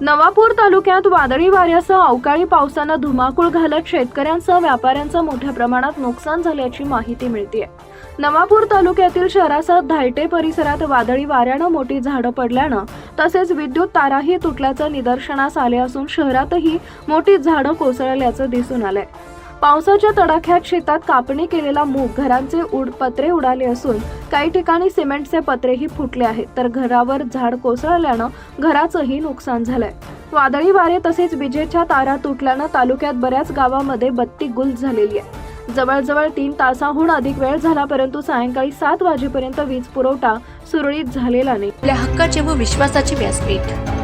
नवापूर तालुक्यात वादळी वाऱ्यासह अवकाळी पावसानं धुमाकूळ घालत शेतकऱ्यांसह व्यापाऱ्यांचं मोठ्या प्रमाणात नुकसान झाल्याची माहिती मिळते नवापूर तालुक्यातील शहरासह धायटे परिसरात वादळी वाऱ्यानं मोठी झाडं पडल्यानं तसेच विद्युत ताराही तुटल्याचं निदर्शनास आले असून शहरातही मोठी झाडं कोसळल्याचं दिसून आलंय. पावसाच्या तडाख्यात शेतात कापणी केलेला मूग घरांचे उड पत्रे उडाले असून काही ठिकाणी सिमेंटचे पत्रेही फुटले आहेत. तर घरावर झाड कोसळल्यानं घराचंही नुकसान झालंय. वादळी वारे तसेच विजेच्या तारा तुटल्यानं तालुक्यात बऱ्याच गावामध्ये बत्ती गुल झालेली आहे. जवळजवळ तीन तासाहून अधिक वेळ झाला परंतु सायंकाळी सात वाजेपर्यंत वीज पुरवठा सुरळीत झालेला नाही. आपल्या हक्काचे व विश्वासाचे व्यासपीठ.